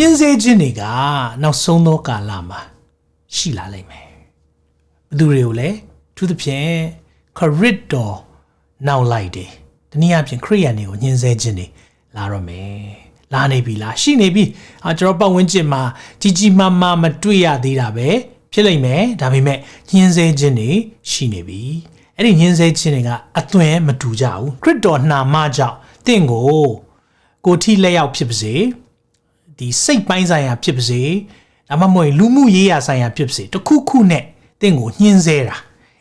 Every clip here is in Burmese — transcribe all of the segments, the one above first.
ညှင်းဆဲခြင်းတွေကနောက်ဆုံးသောကာလမှာရှိလာလိမ့်မယ်ဘသူတွေကိုလဲသူသဖြင့်ခရစ်တော်နောက်လိုက်တယ်တနည်းအားဖြင့်ခရိယန်တွေကိုညှင်းဆဲခြင်းတွေလာတော့မယ်လာနေပြီလားရှိနေပြီအာကျွန်တော်ပတ်ဝန်းကျင်မှာကြီးကြီးမားမားမတွေ့ရသေးတာပဲဖြစ်လိမ့်မယ်ဒါပေမဲ့ညှင်းဆဲခြင်းတွေရှိနေပြီအဲ့ဒီညှင်းဆဲခြင်းတွေကအသွင်မတူကြဘူးခရစ်တော်နှာမကြောင့်တင့်ကိုကိုထိလက်ရောက်ဖြစ်ပါစေ ဒီစိတ်ပိုင်းဆိုင်ရာဖြစ်ပါစေဒါမှမဟုတ်လူမှုရေးရာဆိုင်ရာဖြစ်ပါစေတစ်ခုခုနဲ့တင့်ကိုညှင်းဆဲတာ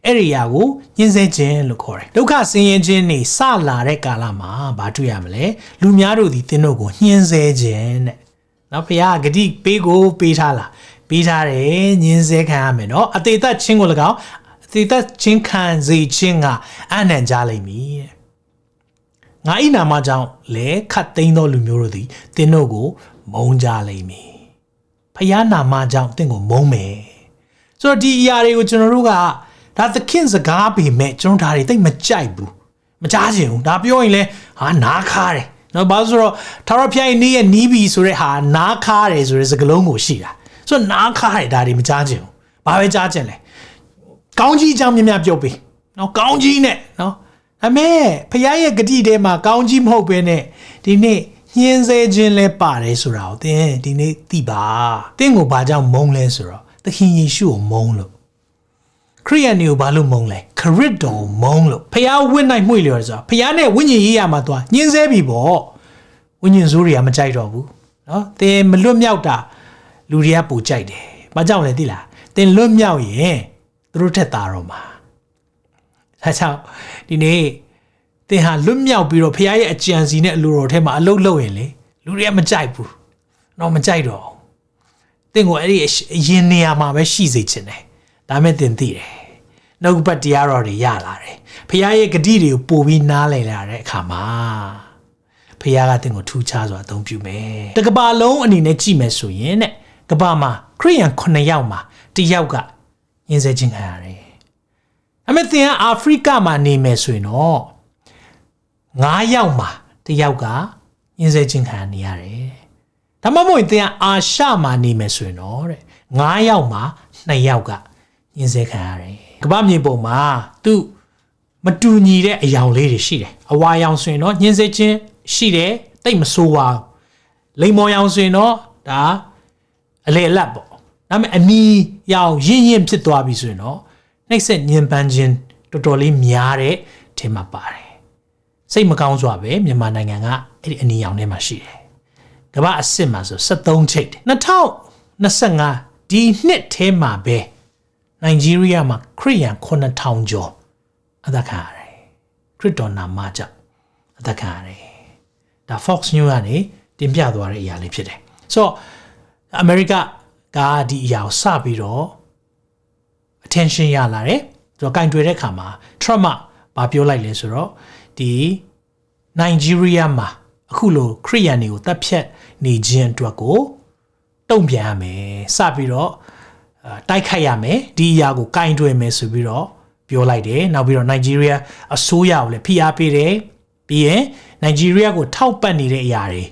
အဲ့ဒီအရာကိုညှင်းဆဲခြင်းလို့ခေါ်တယ်ဒုက္ခဆင်းရဲခြင်းနေစလာတဲ့ကာလမှာဘာတွေ့ရမလဲလူများတို့ဒီတင်းတို့ကိုညှင်းဆဲခြင်းတဲ့နော်ဖခင်ကဂတိပေးကိုပေးထားလားပေးထားတယ်ညှင်းဆဲခံရမယ်နော်အသေးသက်ချင်းကို၎င်းအသေးသက်ချင်းခံစေခြင်းကအနံ့ကြလိမ့်မည်တဲ့ငါဤနာမကြောင့်လဲခတ်သိမ်းသောလူမျိုးတို့သည်တင်းတို့ကို မုန်းကြလိမ့်မည်ဖခင်နာမကြောင့်တင်းကိုမုန်းမယ်ဆိုတော့ဒီအရာတွေကိုကျွန်တော်တို့ကဒါသခင်စကားပေမဲ့ကျွန်တော်ဒါတွေတိတ်မကြိုက်ဘူးမကြားချင်ဘူးဒါပြောရင်လဲဟာနားခါတယ်နော်ဘာလို့ဆိုတော့ထာဝရဘုရားရဲ့နေ့ရဲ့နီးပြီဆိုတဲ့ဟာနားခါတယ်ဆိုတဲ့စကားလုံးကိုရှိတာဆိုတော့နားခါတယ်ဒါတွေမကြားချင်ဘူးဘာပဲကြားချင်လဲကောင်းကြီးအကြောင်းများများပြောပေးနော်ကောင်းကြီးနဲ့နော်အမေဖခင်ရဲ့ဂတိထဲမှာကောင်းကြီးမဟုတ်ဘဲနဲ့ဒီနေ့ ညှင်းဆဲခြင်းလဲပါတယ်ဆိုတာကိုသင်ဒီနေ့သိပါသင်ကိုဘာကြောင့်မုန်းလဲဆိုတော့သခင်ယေရှုကိုမုန်းလို့ခရိယန်တွေကိုဘာလို့မုန်းလဲခရစ်တော်ကိုမုန်းလို့ဖះဝိနိုင်မှုလျော်ဆိုတာဖះနဲ့ဝိညာဉ်ရေးရမှာသွားညှင်းဆဲပြီပေါ့ဝိညာဉ်ဆိုးတွေကမကြိုက်တော့ဘူးเนาะသင်မလွတ်မြောက်တာလူတွေကပူကြိုက်တယ်ဘာကြောင့်လဲသိလားသင်လွတ်မြောက်ရင်သူတို့ထက်သားတော့မှာဒါကြောင့်ဒီနေ့ သင်ဟာလွတ်မြောက်ပြီးတော့ဖခင်ရဲ့အကြံစီနဲ့အလိုတော်ထဲမှာအလုပ်လုပ်ရင်လေလူတွေကမကြိုက်ဘူးတော့မကြိုက်တော့သင်ကိုအဲ့ဒီအရင်နေရာမှာပဲရှိစေချင်တယ်ဒါမဲ့သင်သိတယ်နှုတ်ပတ်တရားတော်တွေရလာတယ်ဖခင်ရဲ့ဂတိတွေကိုပို့ပြီးနားလည်လာတဲ့အခါမှာဖခင်ကသင်ကိုထူးခြားစွာအသုံးပြုမယ်တကဘာလုံးအနေနဲ့ကြည့်မယ်ဆိုရင်တဲ့ကဘာမှာခရိယန်9ယောက်မှာတယောက်ကညင်စေခြင်းခံရတယ်အမေသင်ကအာဖရိကမှာနေမယ်ဆိုရင်တော့ 9ယောက်မှာတယောက်ကညင်စေခြင်းခံနေရတယ်ဒါမှမဟုတ်သင်ကအာရှမှာနေမယ်ဆိုရင်တော့တဲ့9ယောက်မှာ2ယောက်ကညှင်းဆဲခံရတယ်ကမ္ဘာမြေပုံမှာသူမတူညီတဲ့အယောင်လေးတွေရှိတယ်အဝါရောင်ဆိုရင်တော့ညှင်းဆဲခြင်းရှိတယ်တိတ်မဆိုးပါဘူးလိမ္မော်ရောင်ဆိုရင်တော့ဒါအလေအလတ်ပေါ့ဒါပေမဲ့အနီရောင်ရင်းရင်းဖြစ်သွားပြီဆိုရင်တော့နှိပ်စက်ညင်ပန်းခြင်းတော်တော်လေးများတဲ့ထဲမှာပါတယ် စိတ်မကောင်းစွာပဲမြန်မာနိုင်ငံကအဲ့ဒီအနီရောင်ထဲမှာရှိတယ်ကမ္ဘာအစ်စ်မှာဆို73ချိတ်တယ်2025ဒီနှစ်ထဲမှာပဲနိုင်ဂျီးရီးယားမှာခရစ်ယာန်9000ကျော်အသက်ခံရတယ်ခရစ်တော်နာမကြောင့်အသက်ခံရတယ်ဒါ Fox News ကနေတင်ပြသွားတဲ့အရာလေးဖြစ်တယ်ဆိုတော့အမေရိကကဒီအရာကိုစပြီးတော့ attention ရလာတယ်သူကကင်တွယ်တဲ့ခါမှာ Trump ကဘာပြောလိုက်လဲဆိုတော့ ဒီနိုင်ဂျီးရီးယားမှာအခုလိုခရစ်ယာန်တွေကိုတပ်ဖြတ်နေခြင်းအတွက်ကိုတုံ့ပြန်ရမယ်စပြီးတော့တိုက်ခိုက်ရမယ်ဒီအရာကိုကင်တွယ်မယ်ဆိုပြီးတော့ပြောလိုက်တယ်နောက်ပြီးတော့နိုင်ဂျီးရီးယားအစိုးရကိုလည်းဖိအားပေးတယ်ပြီးရင်နိုင်ဂျီးရီးယားကိုထောက်ပံ့နေတဲ့အရာတွေ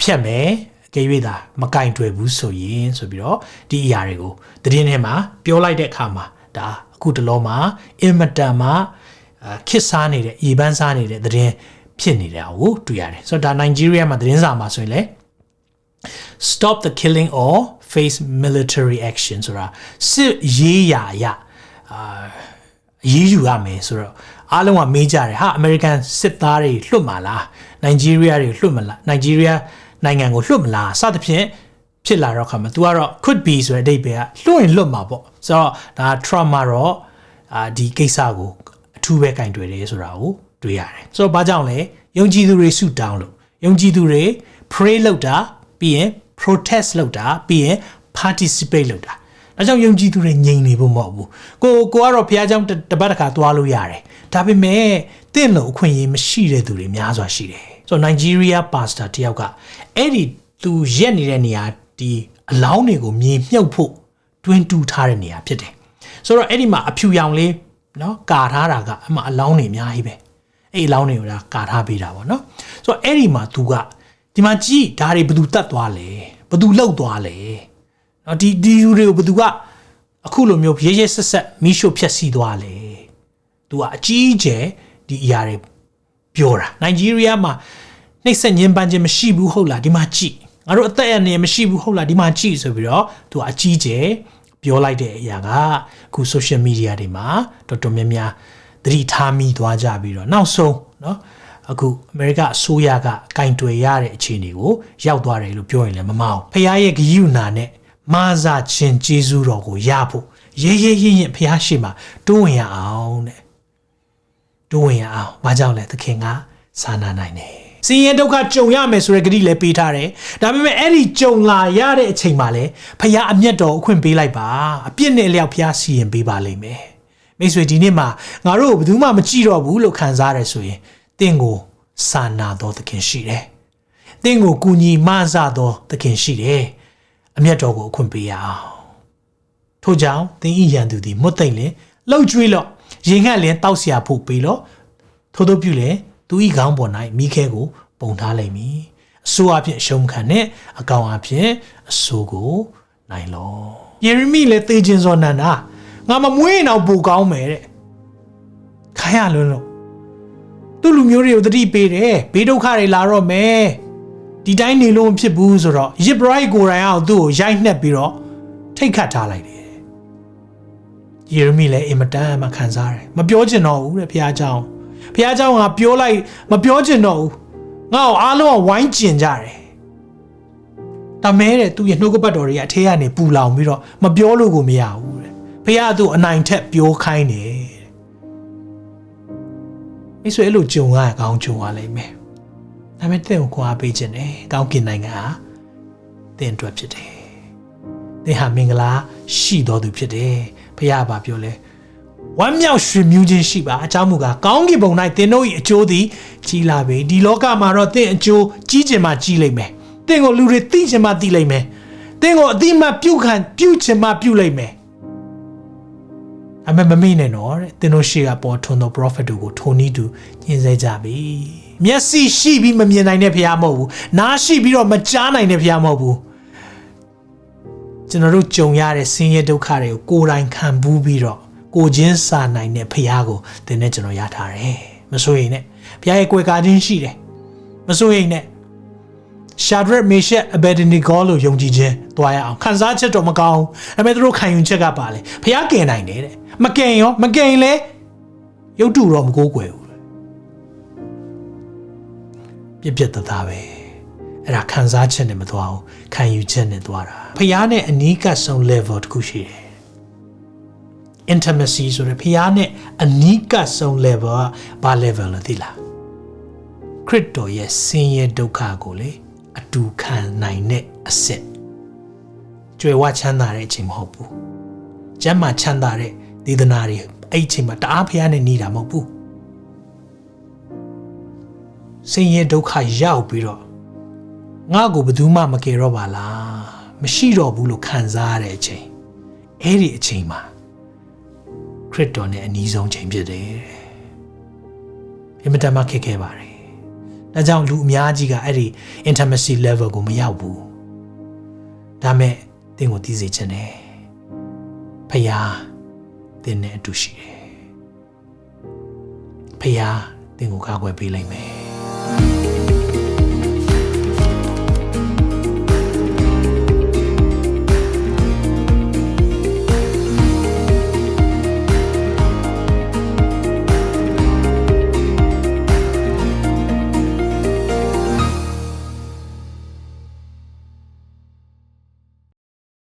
ဖြတ်မယ်အကယ်၍သာမကင်တွယ်ဘူးဆိုရင်ဆိုပြီးတော့ဒီအရာတွေကိုသတင်းထဲမှာပြောလိုက်တဲ့အခါမှာဒါအခုတလောမှာအင်မတန်မှာ ခစ်စားနေတဲ့ရေပန်းစားနေတဲ့သတင်းဖြစ်နေတာကိုတွေ့ရတယ်ဆိုတော့ဒါနိုင်ဂျီးရီးယားမှာသတင်းစာမှာဆိုရင်လည်း stop the killing or face military action ဆိုတာစစ်ရေးရာအရအာရေးယူရမယ်ဆိုတော့အားလုံးကမေးကြတယ်ဟာ American စစ်သားတွေလွတ်မှာလား Nigeria တွေလွတ်မလား Nigeria နိုင်ငံကိုလွတ်မလားစသဖြင့်ဖြစ်လာတော့ခါမှာ तू ကတော့ could be ဆိုတဲ့အဓိပ္ပာယ်ကလွတ်ရင်လွတ်မှာပေါ့ဆိုတော့ဒါ Trump ကတော့အာဒီကိစ္စကို အထူးပဲကင်တွယ်တယ်ဆိုတာကိုတွေ့ရတယ်ဆိုတော့ဘာကြောင့်လဲယုံကြည်သူတွေဆုတောင်းလို့ယုံကြည်သူတွေ pray လုပ်တာပြီးရင် protest လုပ်တာပြီးရင် participate လုပ်တာဒါကြောင့်ယုံကြည်သူတွေငြိမ်နေဖို့မဟုတ်ဘူးကိုကိုကတော့ဘုရားကျောင်းတပတ်တစ်ခါသွားလို့ရတယ်ဒါပေမဲ့တင့်လို့အခွင့်အရေးမရှိတဲ့သူတွေများစွာရှိတယ်ဆိုတော့ Nigeria pastor တယောက်ကအဲ့ဒီသူရက်နေတဲ့နေရာဒီအလောင်းတွေကိုမြေမြုပ်ဖို့တွင်းတူးထားတဲ့နေရာဖြစ်တယ်ဆိုတော့အဲ့ဒီမှာအဖြူရောင်လေး နော်ကာထားတာကအမှအလောင်းတွေအများကြီးပဲအဲ့အလောင်းတွေကိုဒါကာထားပေးတာပေါ့နော်ဆိုတော့အဲ့ဒီမှာသူကဒီမှာကြည့်ဒါတွေဘယ်သူတတ်သွားလဲဘယ်သူလောက်သွားလဲနော်ဒီဒီလူတွေကိုဘယ်သူကအခုလိုမျိုးရဲရဲဆက်ဆက်မိရှုဖြက်စီးသွားလဲသူကအကြီးအကျယ်ဒီအရာတွေပြောတာနိုင်ဂျီးရီးယားမှာနှိမ့်ဆက်ညှဉ်းပန်းခြင်းမရှိဘူးဟုတ်လားဒီမှာကြည့်ငါတို့အသက်အန္တရာယ်မရှိဘူးဟုတ်လားဒီမှာကြည့်ဆိုပြီးတော့သူကအကြီးကျယ် ပြောလိုက်တဲ့အရာကအခု social media တွေမှာတော်တော်များများသတိထားမိသွားကြပြီးတော့နောက်ဆုံးเนาะအခုအမေရိကအစိုးရကကင်တွယ်ရတဲ့အခြေအနေကိုရောက်သွားတယ်လို့ပြောရင်လည်းမမအောင်ဖခင်ရဲ့ဂရုဏာနဲ့မာစာချင်းကျေးဇူးတော်ကိုရဖို့ရေးရေးရင်းရင်ဖခင်ရှိမှတိုးဝင်ရအောင်တဲ့တိုးဝင်ရအောင်ဘာကြောင့်လဲသခင်ကစာနာနိုင်တယ် စင်ရဲဒုက္ခကြုံရမယ်ဆိုတဲ့ဂတိလည်းပေးထားတယ်ဒါပေမဲ့အဲ့ဒီကြုံလာရတဲ့အချိန်မှာလည်းဖခင်အမျက်တော်အခွင့်ပေးလိုက်ပါအပြစ်နဲ့အလျောက်ဖခင်စီရင်ပေးပါလိမ့်မယ်မိတ်ဆွေဒီနေ့မှာငါတို့ကိုဘယ်သူမှမကြည့်တော့ဘူးလို့ခံစားရတယ်ဆိုရင်တင့်ကိုစာနာတော်သခင်ရှိတယ်။တင့်ကိုကူညီမဆတော်သခင်ရှိတယ်။အမျက်တော်ကိုအခွင့်ပေးရအောင်။ထို့ကြောင့်သင်ဤရန်သူသည်မွတ်သိမ့်လင်လှုပ်ကြွေးလော့ရင်ငှက်လင်တောက်เสียဖို့ပေးလော့ထို့သောပြုလင် သူဤခေါင်းပေါ်၌မိခဲကို ပုံထားလိမ့်မည်။အဆိုးအဖြစ်ရှုံးခံနဲ့အကောင်အဖြစ်အဆိုးကိုနိုင်လော့။ယေရမိလည်းသေခြင်းစောနန္ဒာငါမမွေးရင်တော့ပိုကောင်းမယ်တဲ့။ခိုင်းရလွန်းလို့သူ့လူမျိုးတွေကိုတတိပေးတယ်ဘေးဒုက္ခတွေလာတော့မယ်ဒီတိုင်းနေလို့မဖြစ်ဘူးဆိုတော့ရစ်ဘရိုက်ကိုယ်တိုင်အောင်သူ့ကိုရိုက်နှက်ပြီးတော့ထိတ်ခတ်ထားလိုက်တယ်ယေရမိလည်းအင်မတန်မှခံစားတယ်မပြောချင်တော့ဘူးတဲ့ဘုရားเจ้า ဘုရားเจ้าကပြောလိုက်မပြောချင်တော့ဘူးငါ့ကိုအားလုံးကဝိုင်းကျင်ကြတယ်တမဲတဲ့သူ့ရဲ့နှုတ်ကပတ်တော်တွေကအထဲကနေပူလောင်ပြီးတော့မပြောလို့ကိုမရဘူးတဲ့ဘုရားသူ့အနိုင်ထက်ပြောခိုင်းတယ်မိတ်ဆွေအဲ့လိုကြုံရအကောင်းကြုံရလိမ့်မယ်ဒါပေမဲ့တင့်ကိုခွာပေးခြင်းတယ်ကောင်းကင်နိုင်ငံဟာတင့်အတွက်ဖြစ်တယ်သင်ဟာမင်္ဂလာရှိတော်သူဖြစ်တယ်ဖခင်ကပြောလဲ ဝမ်းမြောက်ရွှင်မြူးခြင်းရှိပါအကြောင်းမူကားကောင်းကင်ဘုံ၌သင်တို့၏အကျိုးသည်ကြီးလာပေဒီလောကမှာတော့သင်အကျိုးကြီးခြင်းမှကြီးလိမ့်မယ်သင်ကိုလူတွေသိခြင်းမှသိလိမ့်မယ်သင်ကိုအတိမပြုတ်ခံပြုတ်ခြင်းမှပြုတ်လိမ့်မယ်အမေမမေ့နဲ့နော်တဲ့သင်တို့ရှေ့ကပေါ်ထွန်းသော prophet တို့ကိုထိုနည်းတူညှင်းဆဲကြပြီမျက်စိရှိပြီးမမြင်နိုင်တဲ့ဖရားမဟုတ်ဘူးနားရှိပြီးတော့မကြားနိုင်တဲ့ဖရားမဟုတ်ဘူးကျွန်တော်တို့ကြုံရတဲ့ဆင်းရဲဒုက္ခတွေကိုကိုယ်တိုင်ခံဘူးပြီးတော့ ကိုချင်းစာနိုင်တဲ့ဖရားကိုသင်နဲ့ကျွန်တော်ရထားတယ်မစိုးရိမ်နဲ့ဖရားရဲ့ကွယ်ကာခြင်းရှိတယ်မစိုးရိမ်နဲ့ရှာဒရက်မေရှက်အဘက်ဒနီဂေါလို့ယုံကြည်ခြင်းတွားရအောင်ခံစားချက်တော့မကောင်းဘူးဒါပေမဲ့သူတို့ခံယူချက်ကပါလေဖရားကယ်နိုင်တယ်တဲ့မကင်ရောမကင်လဲရုပ်တုတော့မကိုးကွယ်ဘူးပြက်ပြက်တသားပဲအဲ့ဒါခံစားချက်နဲ့မသွားဘူးခံယူချက်နဲ့သွားတာဖះနဲ့အနီးကပ်ဆုံး level တခုရှိတယ် intimacy ဆိုရယ်ဖះနဲ့အနီးကပ်ဆုံး level ကဘာ level လဲသိလားခရစ်တော်ရဲ့ဆင်းရဲဒုက္ခကိုလေအတူခံနိုင်တဲ့အစစ်ကြွယ်ဝချမ်းသာတဲ့အချိန်မဟုတ်ဘူးကျမ်းမာချမ်းသာတဲ့ဒေသနာတွေအဲ့အချိန်မှာတအားဖះနဲ့နေတာမဟုတ်ဘူးဆင်းရဲဒုက္ခရောက်ပြီးတော့ငါ့ကိုဘယ်သူမှမကယ်တော့ပါလားမရှိတော့ဘူးလို့ခံစားရတဲ့အချိန်အဲ့ဒီအချိန်မှာ ခရစ်တော်နဲ့အနီးဆုံးချိန်ဖြစ်တယ်အင်မတန်မှခက်ခဲပါတယ်ဒါကြောင့်လူအများကြီးကအဲ့ဒီ intimacy level ကိုမရောက်ဘူးဒါမဲ့သင်ကိုသိစေချင်တယ်ဖယားသင်နဲ့အတူရှိတယ်ဖယားသင်ကိုကာကွယ်ပေးလိမ့်မယ်